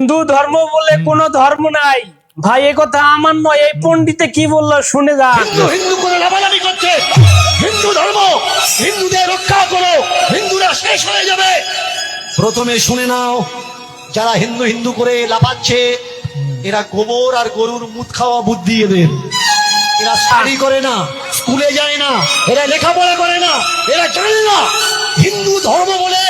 হিন্দু ধর্ম বলে কোনো ধর্ম নাই। ভাই এ কথা আমার নয় এই পণ্ডিতে কি বলল শুনে যা হিন্দু হিন্দু করে লাভালাভি করছে। হিন্দু ধর্ম হিন্দুদের রক্ষা করো হিন্দুরা শেষ হয়ে যাবে। প্রথমে শুনে নাও যারা হিন্দু হিন্দু করে লাফাচ্ছে এরা গোবর আর গরুর মুখ খাওয়া বুদ্ধি এদের। এরা শাড়ি করে না স্কুলে যায় না এরা লেখাপড়া করে না এরা জানে না। হিন্দু ধর্ম বলে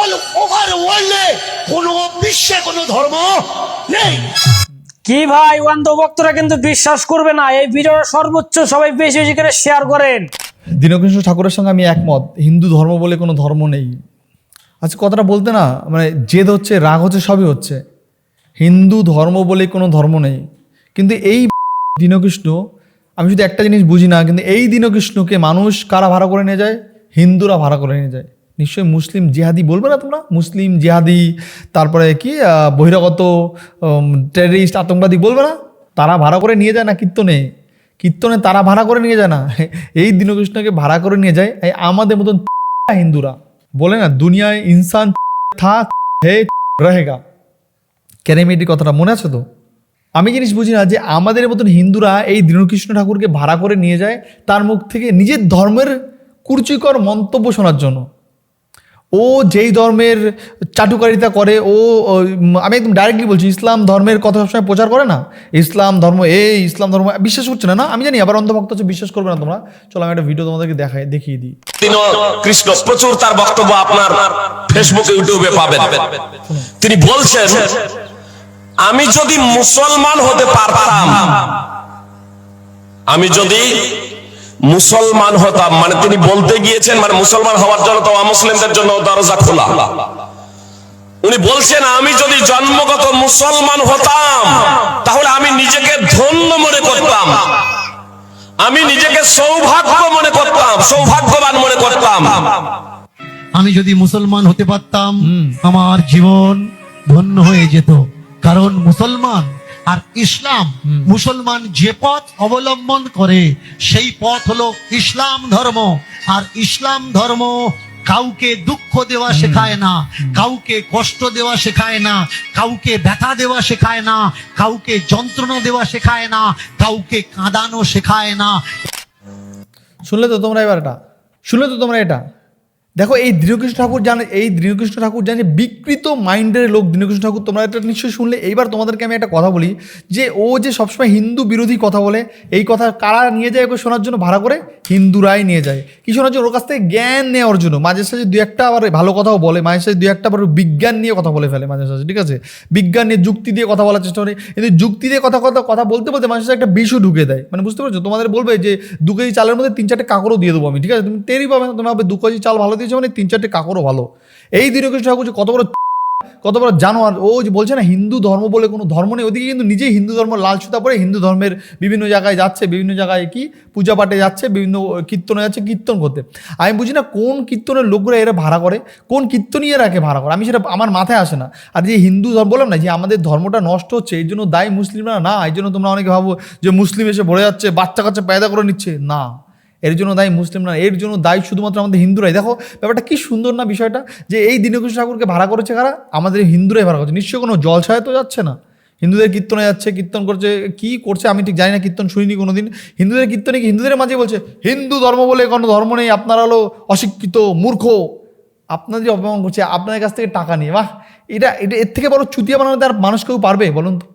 অল ওভার ওয়ার্ল্ডে কোনো বিশ্বে কোনো ধর্ম নেই। কি ভাই অন্ধ ভক্তরা কিন্তু বিশ্বাস করবে না। এই ভিডিওটা সর্বোচ্চ সবাই বেশি বেশি করে শেয়ার করেন। দীনকৃষ্ণ ঠাকুরের সঙ্গে আমি একমত হিন্দু ধর্ম বলে কোনো ধর্ম নেই। আচ্ছা কথাটা বলতে না মানে জেদ হচ্ছে রাগ হচ্ছে সবই হচ্ছে। হিন্দু ধর্ম বলে কোনো ধর্ম নেই। কিন্তু এই দীনকৃষ্ণ আমি শুধু একটা জিনিস বুঝি না কিন্তু এই দীনকৃষ্ণকে মানুষ কারা ভাড়া করে নিয়ে যায়? হিন্দুরা ভাড়া করে নিয়ে যায়। নিশ্চয়ই মুসলিম জিহাদি বলবে না তোমরা? মুসলিম জিহাদি, তারপরে কি বহিরাগত টেররিস্ট আতঙ্কবাদী বলবে না? তারা ভাড়া করে নিয়ে যায় না কীর্তনে? কীর্তনে তারা ভাড়া করে নিয়ে যায় না? এই দীনকৃষ্ণকে ভাড়া করে নিয়ে যায়। এই আমাদের মতন হিন্দুরা। বলে না, দুনিয়ায় ইনসান থা হে রহেগা। ক্যারেমেটি কথাটা মনে আছে তো? আমি জিনিস বুঝি না যে আমাদের মতন হিন্দুরা এই দীনকৃষ্ণ ঠাকুরকে ভাড়া করে নিয়ে যায়, তার মুখ থেকে নিজের ধর্মের কুরুচিকর মন্তব্য শোনার জন্য। ও যেই ধর্মের চাটুকারিতা করে, ও আমি একদম ডাইরেক্টলি বলছি, ইসলাম ধর্মের কথা সবসময় প্রচার করে না? ইসলাম ধর্ম এই, ইসলাম ধর্ম, বিশ্বাস করছে না না, আমি জানি, আবার অন্ধভক্ত হচ্ছে, বিশ্বাস করবে না তোমরা। চলো, আমি একটা ভিডিও তোমাদেরকে দেখাই, দেখিয়ে দিই। তিনি কৃষ্ণ, প্রচুর তার বক্তব্য আপনার ফেসবুক ইউটিউবে পাবেন। তিনি বলছেন, আমি যদি মুসলমান হতে পারতাম, আমি যদি মুসলমান হতাম মানে তিনি বলতে গিয়েছেন মানে মুসলমান হওয়ার জন্য তো অমুসলিমদের জন্য দরজা খোলা। উনি বলছেন আমি যদি জন্মগত মুসলমান হতাম তাহলে আমি নিজেকে ধন্য মনে করতাম। আমি নিজেকে সৌভাগ্য মনে করতাম সৌভাগ্যবান মনে করতাম। আমি যদি মুসলমান হতে পারতাম আমার জীবন ধন্য হয়ে যেত। কারণ মুসলমান আর ইসলাম মুসলমান যে পথ অবলম্বন করে সেই পথ হলো ইসলাম ধর্ম। আর ইসলাম ধর্ম কাউকে দুঃখ দেওয়া শেখায় না কাউকে কষ্ট দেওয়া শেখায় না কাউকে ব্যথা দেওয়া শেখায় না কাউকে যন্ত্রণা দেওয়া শেখায় না কাউকে কাঁদানো শেখায় না। শুনলে তো তোমরা এবার এটা শুনলে তো তোমরা এটা। দেখো, এই দৃঢ়কৃষ্ণ ঠাকুর জানে, এই দীনকৃষ্ণ ঠাকুর জানে বিকৃত মাইন্ডের লোক দীনকৃষ্ণ ঠাকুর। তোমরা এটা নিশ্চয়ই শুনলে। এইবার তোমাদেরকে আমি একটা কথা বলি, যে ও যে সবসময় হিন্দু বিরোধী কথা বলে, এই কথা কারা নিয়ে যায় ওকে শোনার জন্য? ভাড়া করে হিন্দুরাই নিয়ে যায়। কি শোনার জন্য? ওর কাছ থেকে জ্ঞান নেওয়ার জন্য। মাঝে সাঝে দু একটা আবার ভালো কথাও বলে, মাঝে সাঝে দু একটা আবার বিজ্ঞান নিয়ে কথা বলে ফেলে মাঝে সাঝে, ঠিক আছে? বিজ্ঞান নিয়ে যুক্তি দিয়ে কথা বলার চেষ্টা করে। কিন্তু যুক্তি দিয়ে কথা কথা কথা বলতে বলতে মাঝে সাথে একটা বিষও ঢুকে দেয়। মানে বুঝতে পারছ? তোমাদের বলবে যে, দু কেজি চালের মধ্যে তিন চারটে কাকড়ও দিয়ে দেবো আমি ঠিক আছে? তুমি টেরই পাবে না তুমি ভাবে দু কেজি চাল ভালো দিয়েছ মানে তিন চারটে কাকরও ভালো। এই দীনকৃষ্ণ ঠাকুর যে কত বড় কত বড় জানোয়ার। ও যে বলছে না হিন্দু ধর্ম বলে কোনো ধর্ম নেই, ওদিকে কিন্তু নিজেই হিন্দু ধর্ম লাল সুতা পরে হিন্দু ধর্মের বিভিন্ন জায়গায় যাচ্ছে, বিভিন্ন জায়গায় কি পূজা পাঠে যাচ্ছে, বিভিন্ন কীর্তনে যাচ্ছে, কীর্তন করতে। আমি বুঝি না কোন কীর্তনের লোকগুলো এরা ভাড়া করে, কোন কীর্তনই কীর্তনীয়রাকে ভাড়া করে। আমি সেটা আমার মাথায় আসে না। আর যে হিন্দু ধর্ম বললাম না যে আমাদের ধর্মটা নষ্ট হচ্ছে, এই জন্য দায়ী মুসলিমরা না, এই জন্য তোমরা অনেকে ভাবো যে মুসলিম এসে ভরে যাচ্ছে, বাচ্চা কাচ্চা পেদা করে নিচ্ছে। না। এর জন্য দায়ী মুসলিম না, এর জন্য দায়ী শুধুমাত্র আমাদের হিন্দুরাই। দেখো, ব্যাপারটা কি সুন্দর না বিষয়টা যে এই দীনকৃষ্ণ ঠাকুরকে ভাড়া করেছে কারা? আমাদের হিন্দুরাই ভাড়া করছে। নিশ্চয়ই কোনো জলছায় তো যাচ্ছে না। হিন্দুদের কীর্তনে যাচ্ছে, কীর্তন করছে, কি করছে আমি ঠিক জানি না, কীর্তন শুনিনি কোনোদিন। হিন্দুদের কীর্তনে কি হিন্দুদের মাঝে বলছে, হিন্দু ধর্ম বলে কোনো ধর্ম নেই, আপনারা হলো অশিক্ষিত, মূর্খ। আপনাদের অপমান করছে, আপনাদের কাছ থেকে টাকা নিয়ে। বাহ! এটা এটা এর থেকে বড় চুতিয়া বানানো আর মানুষ কেউ পারবে, বলুন তো?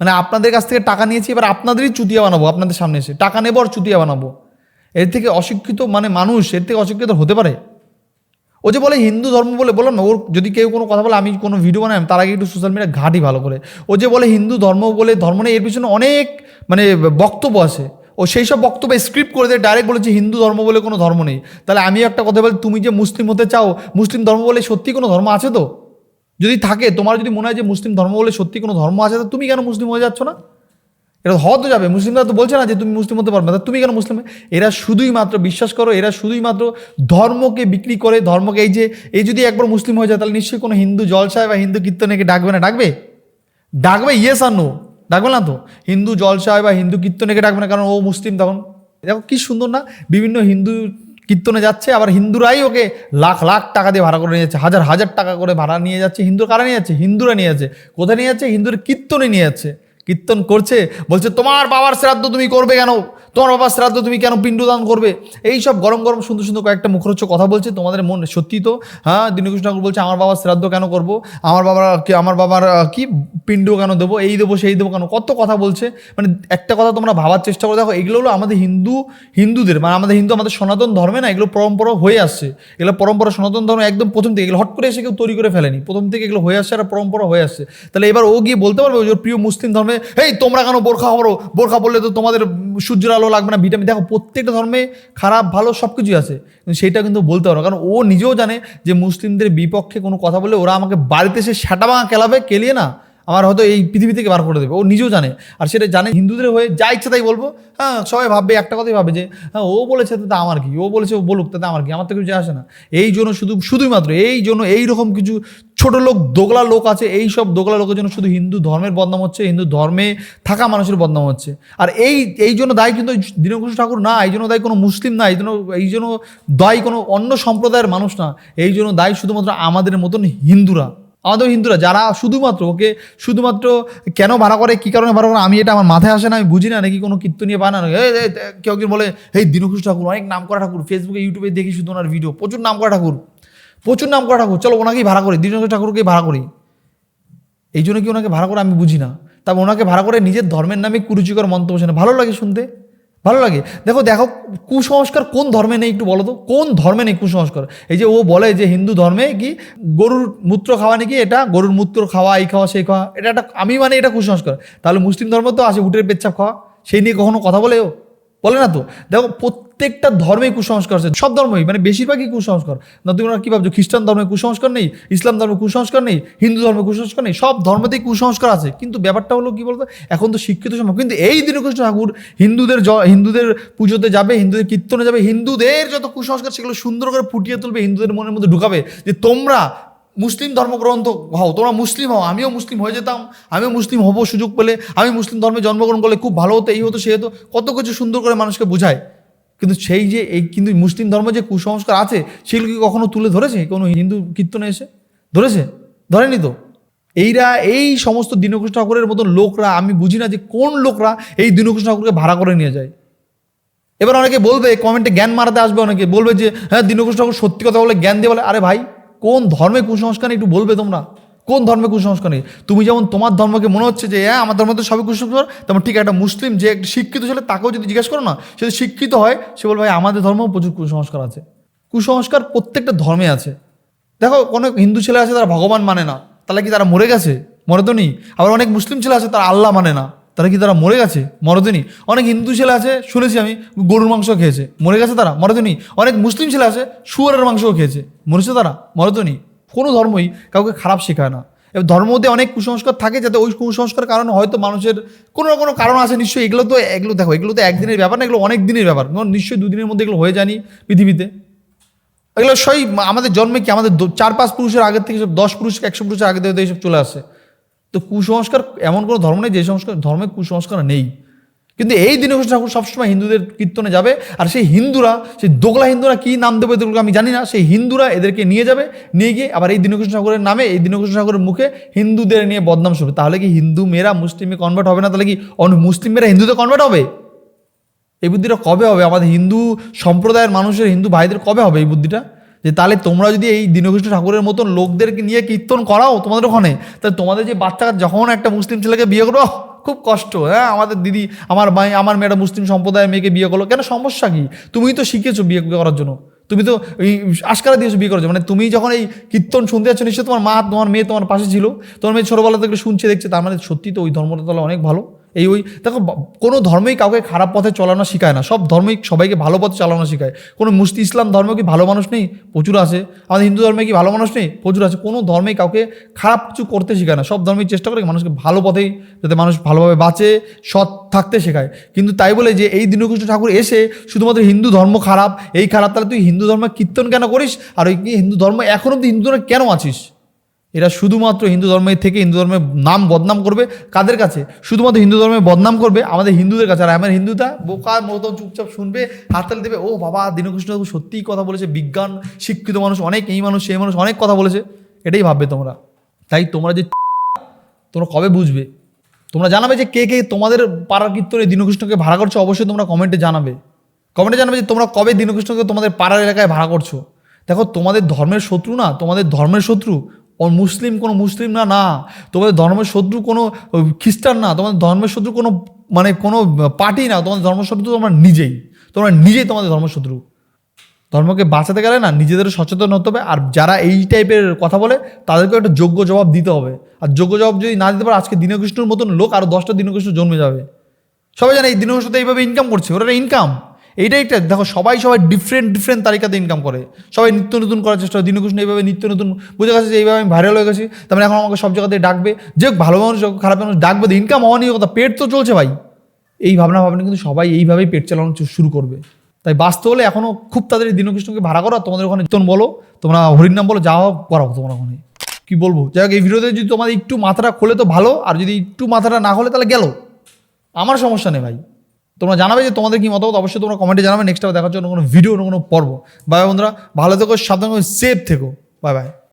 মানে আপনাদের কাছ থেকে টাকা নিয়েছি, এবার আপনাদেরই চুতিয়া বানাবো, আপনাদের সামনে এসে। টাকা নেব আর চুতিয়া বানাবো। এর থেকে অশিক্ষিত মানে মানুষ, এর থেকে অশিক্ষিত হতে পারে? ও যে বলে হিন্দু ধর্ম বলে, বললাম না, ওর যদি কেউ কোনো কথা বলে, আমি কোনো ভিডিও বানাই তার আগে একটু সোশ্যাল মিডিয়া ঘাটি ভালো করে। ও যে বলে হিন্দু ধর্ম বলে, ধর্ম নেই এর পিছনে অনেক মানে বক্তব্য আছে। ও সেই সব বক্তব্য স্ক্রিপ্ট করে দেয় ডাইরেক্ট বলেছে হিন্দু ধর্ম বলে কোনো ধর্ম নেই। তাহলে আমি একটা কথা বলি, তুমি যে মুসলিম হতে চাও, মুসলিম ধর্ম বলে সত্যি কোনো ধর্ম আছে তো? যদি থাকে, তোমার যদি মনে হয় যে মুসলিম ধর্ম বলে সত্যি কোনো ধর্ম আছে, তো তুমি কেন মুসলিম হয়ে যাচ্ছ না? এটা হওয়া তো যাবে। মুসলিমরা তো বলছে না যে তুমি মুসলিম হতে পারবে না। তুমি কেন মুসলিম? এরা শুধুই মাত্র, বিশ্বাস করো, এরা শুধুই মাত্র ধর্মকে বিক্রি করে, ধর্মকে এই যে, এই যদি একবার মুসলিম হয়ে যায়, তাহলে নিশ্চয়ই কোনো হিন্দু জলসায় বা হিন্দু কীর্তনেকে ডাকবে না? ডাকবে? ডাকবে? ইয়েস আর নো ডাকবে না তো? হিন্দু জলসায় বা হিন্দু কীর্তনেকে ডাকবে না? কারণ ও মুসলিম তখন। দেখো কি সুন্দর না? বিভিন্ন হিন্দু কীর্তনে যাচ্ছে, আবার হিন্দুরাই ওকে লাখ লাখ টাকা দিয়ে ভাড়া করে নিয়ে যাচ্ছে, হাজার হাজার টাকা করে ভাড়া নিয়ে যাচ্ছে হিন্দু কারা নিয়ে যাচ্ছে? হিন্দুরা নিয়ে যাচ্ছে। কোথায় নিয়ে যাচ্ছে? হিন্দুর কীর্তনে নিয়ে যাচ্ছে। কীর্তন করছে বলছে তোমার বাবার শ্রাদ্ধ তুমি করবে কেন? তোমার বাবার শ্রাদ্ধ তুমি কেন পিণ্ডদান করবে? এই সব গরম গরম সুন্দর সুন্দর কয়েকটা মুখরোচ্চ কথা বলছে, তোমাদের মন সত্যি তো? হ্যাঁ দীনকৃষ্ণ ঠাকুর বলছে, আমার বাবার শ্রাদ্ধ কেন করব? আমার বাবার আমার বাবার কি পিণ্ড কেন দেবো? এই দেবো, সেই দেবো কেন? কত কথা বলছে। মানে একটা কথা তোমরা ভাবার চেষ্টা করে। দেখো, এগুলো হলো আমাদের হিন্দু, হিন্দুদের মানে আমাদের হিন্দু, আমাদের সনাতন ধর্মে না এগুলো পরম্পরা হয়ে আসছে। এগুলো পরম্পরা সনাতন ধর্ম একদম প্রথম থেকে, এগুলো হট করে এসে কেউ তৈরি করে ফেলেনি। প্রথম থেকে এগুলো হয়ে আসছে আর পরম্পরা হয়ে আসছে। তাহলে এবার ও গিয়ে বলতে পারবে ওর প্রিয় মুসলিম ধর্মে এই তোমরা কেন বোরখা পরো? বোরখা বললে তো তোমাদের সূর্যের আলো লাগবে না, ভিটামিন, দেখো প্রত্যেকটা ধর্মে খারাপ, ভালো সব কিছুই আছে, কিন্তু সেটা কিন্তু বলতে পারো কারণ ও নিজেও জানে যে মুসলিমদের বিপক্ষে কোনো কথা বলে ওরা আমাকে বাড়িতে এসে সেটা ভাঙা কেলাবে কেলিয়ে না। আমার হয়তো এই পৃথিবী থেকে বার করে দেবে। ও নিজেও জানে। আর সেটা জানে হিন্দুদের হয়ে যা ইচ্ছা তাই বলব। হ্যাঁ সবাই ভাববে, একটা কথাই ভাবে যে হ্যাঁ ও বলেছে তাতে আমার কি? ও বলেছে ও বলুক, তাতে আমার কি? আমার তো কিছু আসে না। এই জন্য শুধু, শুধুই মাত্র, এই জন্য এই রকম কিছু ছোট লোক, দোগলা লোক আছে, এই সব দোগলা লোকের জন্য শুধু হিন্দু ধর্মের বদনাম হচ্ছে, হিন্দু ধর্মে থাকা মানুষের বদনাম হচ্ছে। আর এই এই জন্য দায়ী কিন্তু দীনকুশ ঠাকুর না, এই জন্য দায়ী কোনো মুসলিম না, এই জন্য এই জন্য দায়ী কোনো অন্য সম্প্রদায়ের মানুষ না। এই জন্য দায়ী শুধুমাত্র আমাদের মতন হিন্দুরা। আমাদের হিন্দুরা যারা শুধুমাত্র ওকে শুধুমাত্র কেন ভাড়া করে কী কারণে ভাড়া করে আমি এটা আমার মাথায় আসে না আমি বুঝি না নাকি কোনো কীর্তনীয় এই, কেউ কেউ বলে এই দীনকুশ ঠাকুর অনেক নাম করা ঠাকুর ফেসবুকে ইউটিউবে দেখি শুধু ওনার ভিডিও প্রচুর নাম করা ঠাকুর প্রচুর নাম করা ঠাকুর চলো ওনাকেই ভাড়া করি দীনকুশ ঠাকুরকেই ভাড়া করি। এই জন্য কি ওনাকে ভাড়া করে আমি বুঝি না। তবে ওনাকে ভাড়া করে নিজের ধর্মের নামে কুরুচিকর মন্তব্য ভালো লাগে শুনতে। ভালো লাগে। দেখো দেখো, কুসংস্কার কোন ধর্মে নেই একটু বলো তো। কোন ধর্মে নেই কুসংস্কার? এই যে ও বলে যে হিন্দু ধর্মে কি গরুর মূত্র খাওয়া নাকি এটা? গরুর মূত্র খাওয়া, এই খাওয়া, সেই খাওয়া, এটা একটা, আমি মানে এটা কুসংস্কার। তাহলে মুসলিম ধর্ম তো আছে উটের পেচ্ছাপ খাওয়া। সেই নিয়ে কখনো কথা বলে ও? বলে না তো? দেখো প্রত্যেকটা ধর্মে কুসংস্কার আছে। সব ধর্মই মানে বেশিরভাগই কুসংস্কার। না, তুমি কি ভাবছ, খ্রিস্টান ধর্মে কুসংস্কার নেই? ইসলাম ধর্মে কুসংস্কার নেই? হিন্দু ধর্মে কুসংস্কার নেই? সব ধর্মতেই কুসংস্কার আছে। কিন্তু ব্যাপারটা হলো কি বলতো, এখন তো শিক্ষিত সমাজ, কিন্তু এই দীনকৃষ্ণ ঠাকুর হিন্দুদের হিন্দুদের পুজোতে যাবে, হিন্দুদের কীর্তনে যাবে, হিন্দুদের যত কুসংস্কার, সেগুলো সুন্দর করে ফুটিয়ে তুলবে, হিন্দুদের মনের মধ্যে ঢুকাবে যে তোমরা মুসলিম ধর্মগ্রন্থ হও, তোমরা মুসলিম হও, আমিও মুসলিম হয়ে যেতাম, আমিও মুসলিম হব সুযোগ পেলে, আমি মুসলিম ধর্মে জন্মগ্রহণ করলে খুব ভালো হতো, এই হতো, সে হতো, কত কিছু সুন্দর করে মানুষকে বোঝায়। কিন্তু সেই যে এই কিন্তু মুসলিম ধর্ম যে কুসংস্কার আছে, সেগুলো কি কখনো তুলে ধরেছে? কোনো হিন্দু কীর্তনে এসে? ধরেছে? ধরেনি তো? এইরা এই সমস্ত দীনকৃষ্ণ ঠাকুরের মতন লোকরা, আমি বুঝি না যে কোন লোকরা এই দীনকৃষ্ণ ঠাকুরকে ভাড়া করে নিয়ে যায়। এবার অনেকে বলবে কমেন্টে জ্ঞান মারাতে আসবে অনেকে। বলবে যে হ্যাঁ দীনকৃষ্ণ ঠাকুর সত্যি কথা বলে জ্ঞান দিয়ে বলে। আরে ভাই, কোন ধর্মে কুসংস্কার একটু বলবে তোমরা। কোন ধর্মে কুসংস্কার নেই? তুমি যেমন তোমার ধর্মকে মনে হচ্ছে যে হ্যাঁ আমার ধর্ম তো সবই কুসংস্কার, তেমন ঠিক একটা মুসলিম যে একটা শিক্ষিত ছেলে, তাকেও যদি জিজ্ঞেস করো না, সে শিক্ষিত হয়, সে বলবে, ভাই, আমাদের ধর্মেও প্রচুর কুসংস্কার আছে। কুসংস্কার প্রত্যেকটা ধর্মে আছে। দেখো অনেক হিন্দু ছেলে আছে, তারা ভগবান মানে না। তাহলে কি তারা মরে গেছে? মরে তো নেই আবার অনেক মুসলিম ছেলে আছে, তারা আল্লাহ মানে না। তারা কি তারা মরে গেছে? মরে তো নেই অনেক হিন্দু ছেলে আছে, শুনেছি আমি, গরুর মাংস খেয়েছে। মরে গেছে তারা? মরে তো নেই অনেক মুসলিম ছেলে আছে, শুয়ারের মাংসও খেয়েছে। মরেছে তারা? মরে তো নেই কোনো ধর্মই কাউকে খারাপ শেখায় না। এবার ধর্মের মধ্যে অনেক কুসংস্কার থাকে যাতে ওই কুসংস্কার কারণে হয়তো মানুষের কোনো না কোনো কারণ আছে। নিশ্চয়ই এগুলো তো এগুলো দেখো, এগুলো তো একদিনের ব্যাপার না, এগুলো অনেক দিনের ব্যাপার। নিশ্চয়ই দুদিনের মধ্যে এগুলো হয়ে জানি পৃথিবীতে। এগুলো সই আমাদের জন্মে কি আমাদের চার পাঁচ পুরুষের আগের থেকে সব দশ পুরুষ একশো পুরুষের আগে থেকে এইসব চলে আসে। তো কুসংস্কার এমন কোনো ধর্ম নেই যে সংস্কার ধর্মে কুসংস্কার নেই। কিন্তু এই দীনকৃষ্ণ ঠাকুর সবসময় হিন্দুদের কীর্তনে যাবে, আর সেই হিন্দুরা, সেই দোগলা হিন্দুরা কী নাম দেবে এদেরকে আমি জানি না, সেই হিন্দুরা এদেরকে নিয়ে যাবে, নিয়ে গিয়ে আবার এই দীনকৃষ্ণ ঠাকুরের নামে, এই দীনকৃষ্ণ ঠাকুরের মুখে হিন্দুদের নিয়ে বদনাম শুনবে তাহলে কি হিন্দু মেয়েরা মুসলিমে কনভার্ট হবে না? তাহলে কি অন্য মুসলিম মেয়েরা হিন্দুতে কনভার্ট হবে? এই বুদ্ধিটা কবে হবে? আমাদের হিন্দু সম্প্রদায়ের মানুষের হিন্দু ভাইদের কবে হবে এই বুদ্ধিটা? যে তাহলে তোমরা যদি এই দীনকৃষ্ণ ঠাকুরের মতন লোকদেরকে নিয়ে কীর্তন করাও তোমাদের ওখানে, তাহলে তোমাদের যে বাচ্চা, যখন একটা মুসলিম ছেলেকে বিয়ে করো খুব কষ্ট হ্যাঁ? আমাদের দিদি, আমার ভাই, আমার মেয়েটা মুসলিম সম্প্রদায়ের মেয়েকে বিয়ে করল। কেন? সমস্যা কী? তুমিই তো শিখেছো বিয়ে করার জন্য। তুমি তো এই আশকারা দিয়েছ বিয়ে করেছ মানে তুমি যখন এই কীর্তন শুনতে যাচ্ছ, নিশ্চয়ই তোমার মা, তোমার মেয়ে তোমার পাশে ছিল। তোমার মেয়ে ছোটোবেলা থেকে শুনছে, দেখছে। তার মানে সত্যি তো ওই ধর্মটা তাহলে অনেক ভালো। এই ওই, দেখো কোনো ধর্মই কাউকে খারাপ পথে চলানো শেখায় না। সব ধর্মই সবাইকে ভালো পথে চালানো শেখায়। কোনো মুসলিম ইসলাম ধর্ম কি ভালো মানুষ নেই? প্রচুর আছে। আমাদের হিন্দু ধর্মে কি ভালো মানুষ নেই? প্রচুর আছে। কোনো ধর্মেই কাউকে খারাপ কিছু করতে শেখায় না। সব ধর্মেই চেষ্টা করে মানুষকে ভালো পথেই, যাতে মানুষ ভালোভাবে বাঁচে, সৎ থাকতে শেখায়। কিন্তু তাই বলে যে এই দীনকৃষ্ণ ঠাকুর এসে শুধুমাত্র হিন্দু ধর্ম খারাপ, এই খারাপ, তাহলে তুই হিন্দু ধর্মে কীর্তন কেন করিস? আর ওই হিন্দু ধর্ম এখন অব্দি হিন্দু ধর্মে কেন আছিস? এরা শুধুমাত্র হিন্দু ধর্মের থেকে হিন্দু ধর্মের নাম বদনাম করবে কাদের কাছে? শুধুমাত্র হিন্দু ধর্মের বদনাম করবে আমাদের হিন্দুদের কাছে। আর আমার হিন্দুটা বোকার মতো চুপচাপ শুনবে হাততালি দেবে, ও বাবা, দীনকৃষ্ণ সত্যিই কথা বলেছে, বিজ্ঞান শিক্ষিত মানুষ, অনেক এই মানুষ, সেই মানুষ, অনেক কথা বলেছে। এটাই ভাববে তোমরা। তাই তোমরা যে তোমরা কবে বুঝবে? তোমরা জানাবে যে কে কে তোমাদের পাড়ার কীর্তনে দীনকৃষ্ণকে ভাড়া করছ? অবশ্যই তোমরা কমেন্টে জানাবে। কমেন্টে জানাবে যে তোমরা কবে দীনকৃষ্ণকে তোমাদের পাড়ার এলাকায় ভাড়া করছ? দেখো, তোমাদের ধর্মের শত্রু না, তোমাদের ধর্মের শত্রু ও মুসলিম, কোনো মুসলিম না না। তোমাদের ধর্মের শত্রু কোনো খ্রিস্টান না। তোমাদের ধর্মের শত্রু কোনো মানে কোনো পার্টি না। তোমাদের ধর্মের শত্রু তোমরা নিজেই। তোমরা নিজেই তোমাদের ধর্মশত্রু ধর্মকে বাঁচাতে গেলে না নিজেদের সচেতন হতে হবে। আর যারা এই টাইপের কথা বলে তাদেরকে একটা যোগ্য জবাব দিতে হবে। আর যোগ্য জবাব যদি না দিতে পারে, আজকে দীনকৃষ্ণর মতন লোক আরও দশটা দীনকৃষ্ণ জন্মে যাবে। সবাই জানে এই দীনকৃষ্ণ তো এইভাবে ইনকাম করছে। ওরা ইনকাম এইটাই একটা, দেখো সবাই সবাই ডিফারেন্ট ডিফারেন্ট তালিকাতে ইনকাম করে। সবাই নিত্য নতুন করার চেষ্টা করে। দীনকৃষ্ণ এইভাবে নিত্য নতুন, বুঝে গেছে যে এইভাবে আমি ভাইরাল হয়ে গেছি তার মানে এখন আমাকে সব জায়গাতে ডাকবে। যে ভালো মানুষ খারাপ মানুষ, ডাকবে ইনকাম হওয়া নিয়ে কথা পেট তো চলছে ভাই। এই ভাবনা ভাবনা কিন্তু সবাই এইভাবেই পেট চালানো শুরু করবে। তাই বাঁচতে হলে এখনও খুব তাড়াতাড়ি দীনকৃষ্ণকে ভাড়া করো তোমাদের ওখানে কীর্তন বলো, তোমরা হরিনাম বলো, যা হোক করাও তোমরা ওখানে। কি বলব? যাই হোক, এই ভিডিওতে যদি তোমাদের একটু মাথাটা খোলে তো ভালো, আর যদি একটু মাথাটা না খোলে তাহলে গেল। আমার সমস্যা নেই ভাই। তোমরা জানাবে যে তোমাদের কি মতামত? অবশ্যই তোমরা কমেন্টে জানাবে। নেক্সট দেখার জন্য কোনো ভিডিও কোনো পর্ব। বাই বন্ধুরা। ভালো থেকো, সাবধান সেফ থেকো। Bye bye